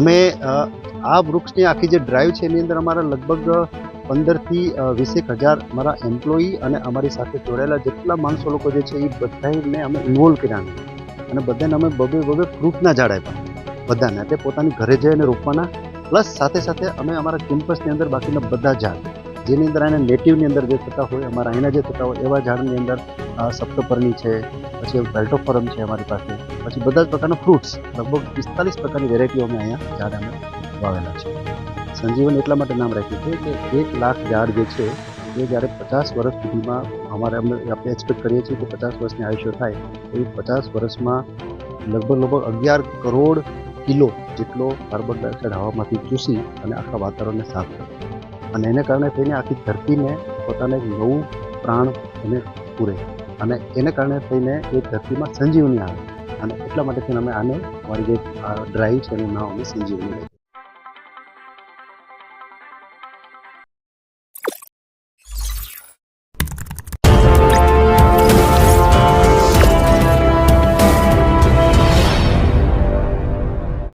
અમે આ વૃક્ષની આખી જે ડ્રાઈવ છે એની અંદર અમારા લગભગ પંદરથી વીસેક હજાર મારા એમ્પ્લોયી અને અમારી સાથે જોડાયેલા જેટલા માણસો લોકો જે છે એ બધાને અમે ઇન્વોલ્વ કર્યા અને બધાને અમે બબે બબે ફ્રૂટના ઝાડ આપ્યા બધાને. એટલે પોતાની ઘરે જઈને રોપવાના. પ્લસ સાથે સાથે અમે અમારા કેમ્પસની અંદર બાકીના બધા ઝાડ. જેની અંદર આને નેટિવની અંદર જે થતા હોય, અમારા અહીંના જે થતા હોય, એવા ઝાડની અંદર સપ્તપર્ણી છે, પછી બેલ્ટોફોરમ છે અમારી પાસે, પછી બધા જ પ્રકારના ફ્રૂટ્સ લગભગ પિસ્તાલીસ પ્રકારની વેરાયટીઓ અમે અહીંયા ઝાડ અમે વાવેલા છે. સંજીવન એટલા માટે નામ રાખ્યું છે કે એક લાખ ઝાડ જે છે, એ જ્યારે પચાસ વર્ષ સુધીમાં અમારે અમે આપણે એક્સપેક્ટ કરીએ છીએ કે પચાસ વર્ષની આયુષ્ય થાય એ પચાસ વર્ષમાં લગભગ લગભગ અગિયાર કરોડ કિલો જેટલો કાર્બન ડાયોક્સાઇડ હવામાંથી ચૂસી અને આખા વાતાવરણને સાફ કરે. અને એને કારણે થઈને આખી ધરતીને પોતાને એક નવું પ્રાણ એને પૂરે. અને એને કારણે થઈને એ ધરતીમાં સંજીવની આવે. અને એટલા માટે થઈને અમે આને અમારી જે ડ્રાઈવ છે એનું નામ અમે સંજીવની